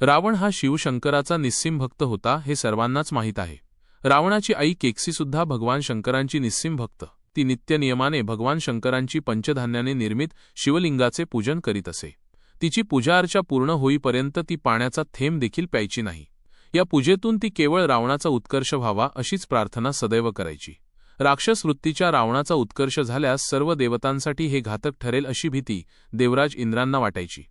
रावण हा शिवशंकराचा निस्सिम भक्त होता हे सर्वांनाच माहीत आहे. रावणाची आई केक्सीसुद्धा भगवान शंकरांची निस्सिम भक्त. ती नित्यनियमाने भगवान शंकरांची पंचधान्याने निर्मित शिवलिंगाचे पूजन करीत असे. तिची पूजाअर्चा पूर्ण होईपर्यंत ती पाण्याचा थेंब देखील प्यायची नाही. या पूजेतून ती केवळ रावणाचा उत्कर्ष व्हावा अशीच प्रार्थना सदैव करायची. राक्षस वृत्तीच्या रावणाचा उत्कर्ष झाल्यास सर्व देवतांसाठी हे घातक ठरेल अशी भीती देवराज इंद्रांना वाटायची.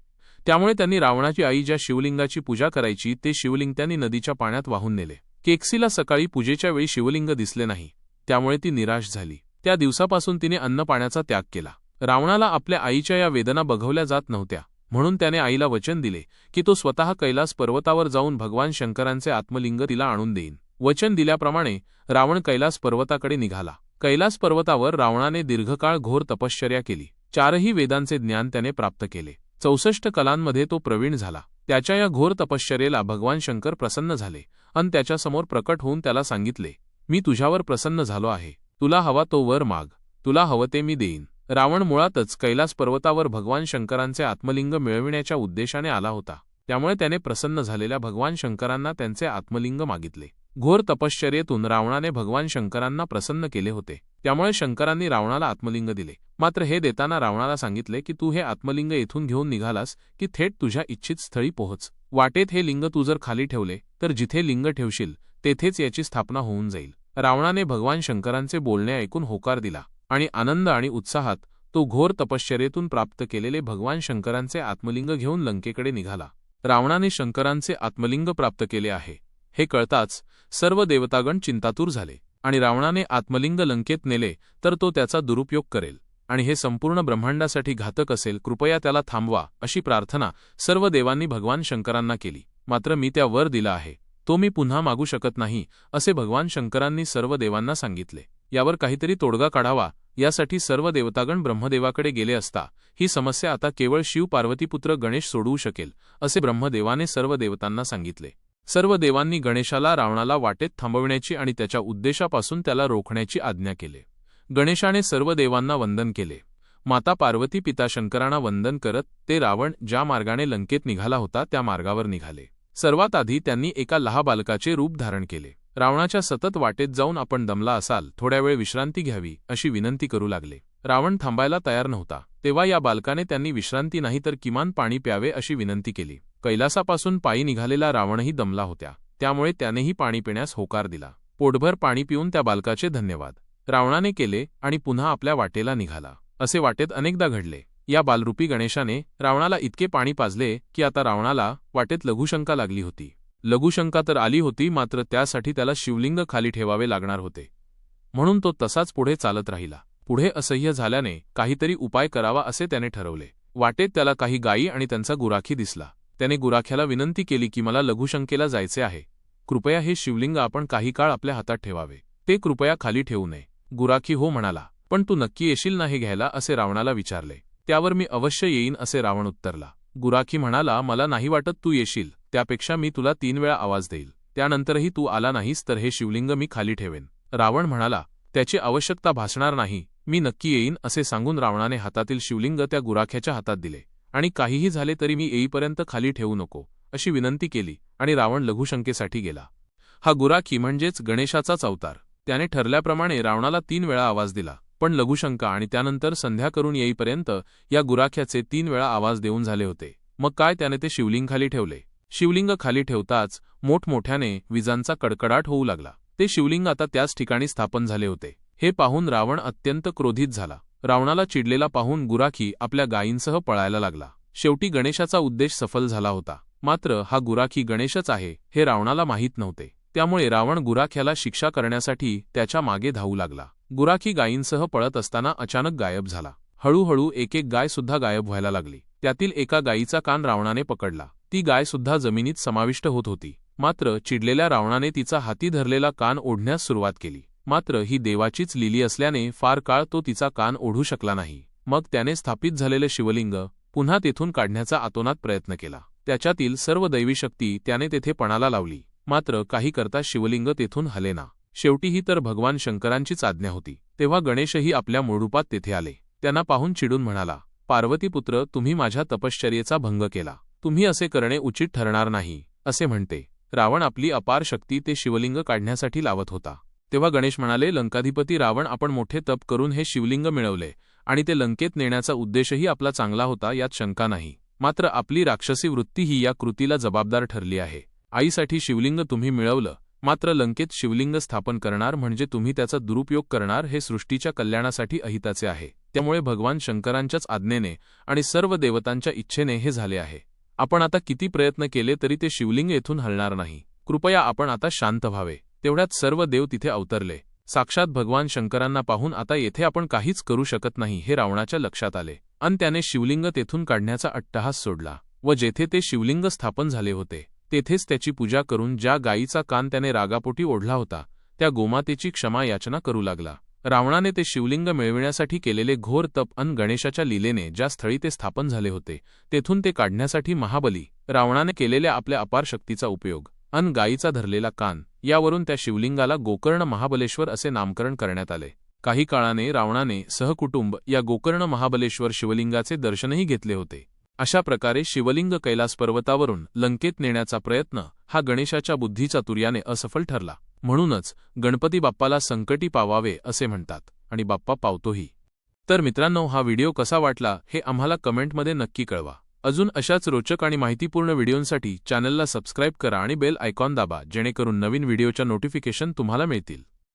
त्यामुळे त्यांनी रावणाची आई ज्या शिवलिंगाची पूजा करायची ते शिवलिंग त्यांनी नदीच्या पाण्यात वाहून नेले. केक्सीला सकाळी पूजेच्या वेळी शिवलिंग दिसले नाही. त्यामुळे ती निराश झाली. त्या दिवसापासून तिने अन्न पाण्याचा त्याग केला. रावणाला आपल्या आईच्या या वेदना बघवल्या जात नव्हत्या. म्हणून त्याने आईला वचन दिले की तो स्वतः कैलास पर्वतावर जाऊन भगवान शंकरांचे आत्मलिंग तिला आणून देईन. वचन दिल्याप्रमाणे रावण कैलास पर्वताकडे निघाला. कैलास पर्वतावर रावणाने दीर्घकाळ घोर तपश्चर्या केली. चारही वेदांचे ज्ञान त्याने प्राप्त केले. चौसष्ट कलांमध्ये तो प्रवीण झाला. त्याच्या या घोर तपश्चर्येला भगवान शंकर प्रसन्न झाले अन त्याच्यासमोर प्रकट होऊन त्याला सांगितले मी तुझ्यावर प्रसन्न झालो आहे. तुला हवा तो वर माग. तुला हवं ते मी देईन. रावण मुळातच कैलास पर्वतावर भगवान शंकरांचे आत्मलिंग मिळविण्याच्या उद्देशाने आला होता. त्यामुळे त्याने प्रसन्न झालेल्या भगवान शंकरांना त्यांचे आत्मलिंग मागितले. घोर तपश्चर्येतून रावणाने भगवान शंकरांना प्रसन्न केले होते. त्यामुळे शंकरांनी रावणाला आत्मलिंग दिले. मात्र हे देताना रावणाला सांगितले की तू हे आत्मलिंग येथून घेऊन निघालास की थेट तुझ्या इच्छित स्थळी पोहोच. वाटेत हे लिंग तू जर खाली ठेवले तर जिथे लिंग ठेवशील तेथेच याची स्थापना होऊन जाईल. रावणाने भगवान शंकरांचे बोलणे ऐकून होकार दिला आणि आनंद आणि उत्साहात तो घोर तपश्चर्येतून प्राप्त केलेले भगवान शंकरांचे आत्मलिंग घेऊन लंकेकडे निघाला. रावणाने शंकरांचे आत्मलिंग प्राप्त केले आहे. हे कळताच सर्व देवतागण चिंतातूर झाले. आणि रावणाने आत्मलिंग लंकेत नेले तर तो त्याचा दुरुपयोग करेल. आणि हे संपूर्ण ब्रह्मांडासाठी घातक असेल कृपया त्याला थांबवा अशी प्रार्थना सर्व देवांनी भगवान शंकरांना केली. मात्र मी त्या वर दिला आहे. तो मी पुन्हा मागू शकत नाही असे भगवान शंकरांनी सर्व देवांना सांगितले. यावर काहीतरी तोडगा काढावा यासाठी सर्व देवतागण ब्रह्मदेवाकडे गेले असता ही समस्या आता केवळ शिव पार्वतीपुत्र गणेश सोडवू शकेल असे ब्रह्मदेवाने सर्व देवतांना सांगितले. सर्व देवांनी गणेशाला रावणाला वाटेत थांबविण्याची आणि त्याच्या उद्देशापासून त्याला रोखण्याची आज्ञा केले. गणेशाने सर्व देवांना वंदन केले. माता पार्वती पिता शंकरांना वंदन करत ते रावण ज्या मार्गाने लंकेत निघाला होता त्या मार्गावर निघाले. सर्वात आधी त्यांनी एका लहा बालकाचे रूप धारण केले. रावणाच्या सतत वाटेत जाऊन आपण दमला असाल थोड्या वेळ विश्रांती घ्यावी अशी विनंती करू लागले. रावण थांबायला तयार नव्हता तेव्हा या बालकाने त्यांनी विश्रांती नाही तर किमान पाणी प्यावे अशी विनंती केली. कैलासापासून पायी निघालेला रावणही दमला होत्या. त्यामुळे त्यानेही पाणी पिण्यास होकार दिला. पोटभर पाणी पिऊन त्या बालकाचे धन्यवाद. रावणाने केले आणि पुन्हा आपल्या वाटेला निघाला. असे वाटेत अनेकदा घडले. या बालरूपी गणेशाने रावणाला इतके पाणी पाजले की आता रावणाला वाटेत लघुशंका लागली होती. लघुशंका तर आली होती मात्र त्यासाठी त्याला शिवलिंग खाली ठेवावे लागणार होते. म्हणून तो तसाच पुढे चालत राहिला. पुढे असह्य झाल्याने काहीतरी उपाय करावा असे त्याने ठरवले. वाटेत त्याला काही गायी आणि त्यांचा गुराखी दिसला. त्याने गुराख्याला विनंती केली की मला लघुशंकेला जायचे आहे. कृपया हे शिवलिंग आपण काही काळ आपल्या हातात ठेवावे. ते कृपया खाली ठेवू नये. गुराखी हो म्हणाला पण तू नक्की येशील नाही घ्यायला? असे रावणाला विचारले. त्यावर मी अवश्य येईन असे रावण उत्तरला. गुराखी म्हणाला मला नाही वाटत तू येशील. त्यापेक्षा मी तुला तीन वेळा आवाज देईल. त्यानंतरही तू आला नाहीस तर हे शिवलिंग मी खाली ठेवेन. रावण म्हणाला त्याची आवश्यकता भासणार नाही. मी नक्की येईन असे सांगून रावणाने हातातील शिवलिंग त्या गुराख्याच्या हातात दिले. आणि काहीही झाले तरी मी येईपर्यंत खाली ठेवू नको अशी विनंती केली आणि रावण लघुशंकेसाठी गेला. हा गुराखी म्हणजेच गणेशाचाच अवतार. त्याने ठरल्याप्रमाणे रावणाला तीन वेळा आवाज दिला पण लघुशंका आणि त्यानंतर संध्या करून येईपर्यंत या गुराख्याचे तीन वेळा आवाज देऊन झाले होते. मग काय त्याने ते शिवलिंग खाली ठेवले? शिवलिंग खाली ठेवताच मोठमोठ्याने विजांचा कडकडाट होऊ लागला. ते शिवलिंग आता त्याच ठिकाणी स्थापन झाले होते. हे पाहून रावण अत्यंत क्रोधित झाला. रावणाला चिडलेला पाहून गुराखी आपल्या गायींसह पळायला लागला. शेवटी गणेशाचा उद्देश सफल झाला होता. मात्र हा गुराखी गणेशच आहे हे रावणाला माहीत नव्हते. त्यामुळे रावण गुराख्याला शिक्षा करण्यासाठी त्याच्यामागे धावू लागला. गुराखी गायींसह पळत असताना अचानक गायब झाला. हळूहळू एक एक गाय सुद्धा गायब व्हायला लागली. त्यातील एका गायीचा कान रावणाने पकडला. ती गाय सुद्धा जमिनीत समाविष्ट होत होती. मात्र चिडलेल्या रावणाने तिचा हाती धरलेला कान ओढण्यास सुरुवात केली. मात्र ही देवाचीच लिली असल्याने फार काळ तो तिचा कान ओढू शकला नाही. मग त्याने स्थापित झालेले शिवलिंग पुन्हा तेथून काढण्याचा आतोनात प्रयत्न केला. त्याच्यातील सर्व दैवी शक्ती त्याने तेथे पणाला लावली. मात्र काही करता शिवलिंग तेथून हलेना शेवटी ही तर भगवान शंकरांचीच आज्ञा होती. तेव्हा गणेशही आपल्या मूळरूपात तेथे आले. त्यांना पाहून चिडून म्हणाला पार्वतीपुत्र तुम्ही माझ्या तपश्चर्येचा भंग केला. तुम्ही असे करणे उचित ठरणार नाही असे म्हणते. रावण आपली अपार शक्ती ते शिवलिंग काढण्यासाठी लावत होता. तेव्हा गणेश म्हणाले लंकाधिपती रावण आपण मोठे तप करून हे शिवलिंग मिळवले आणि ते लंकेत नेण्याचा उद्देशही आपला चांगला होता यात शंका नाही. मात्र आपली राक्षसी वृत्ती ही या कृतीला जबाबदार ठरली आहे. आईसाठी शिवलिंग तुम्ही मिळवलं मात्र लंकेत शिवलिंग स्थापन करणार म्हणजे तुम्ही त्याचा दुरुपयोग करणार हे सृष्टीच्या कल्याणासाठी अहिताचे आहे. त्यामुळे भगवान शंकरांच्याच आज्ञेने आणि सर्व देवतांच्या इच्छेने हे झाले आहे. आपण आता किती प्रयत्न केले तरी ते शिवलिंग येथून हलणार नाही. कृपया आपण आता शांत व्हावे. तेवढ्यात सर्व देव तिथे अवतरले. साक्षात भगवान शंकरांना पाहून आता येथे आपण काहीच करू शकत नाही हे रावणाच्या लक्षात आले. अन त्याने शिवलिंग तेथून काढण्याचा अट्टहास सोडला व जेथे ते शिवलिंग स्थापन झाले होते तेथेच त्याची पूजा करून ज्या गायीचा कान त्याने रागापोटी ओढला होता त्या गोमातेची क्षमा याचना करू लागला. रावणाने ते शिवलिंग मिळविण्यासाठी केलेले घोर तप अन गणेशाच्या लीलेने ज्या स्थळी ते स्थापन झाले होते तेथून ते काढण्यासाठी महाबली रावणाने केलेल्या आपल्या अपार शक्तीचा उपयोग अन गायीचा धरलेला कान यावरून त्या शिवलिंगाला गोकर्ण महाबलेश्वर असे नामकरण करण्यात आले. काही काळाने रावणाने सहकुटुंब या गोकर्ण महाबलेश्वर शिवलिंगाचे दर्शनही घेतले होते. अशा प्रकारे शिवलिंग कैलास पर्वतावरून लंकेत नेण्याचा प्रयत्न हा गणेशाच्या बुद्धीचातुर्याने असफल ठरला. म्हणूनच गणपती बाप्पाला संकटी पावावे असे म्हणतात आणि बाप्पा पावतोही. तर मित्रांनो हा व्हिडिओ कसा वाटला हे आम्हाला कमेंटमध्ये नक्की कळवा. अजून अशाच रोचक आणि माहितीपूर्ण व्हिडिओंसाठी चॅनलला सबस्क्राईब करा आणि बेल आयकॉन दाबा जेणेकरून नवीन व्हिडिओच्या नोटिफिकेशन तुम्हाला मिळतील.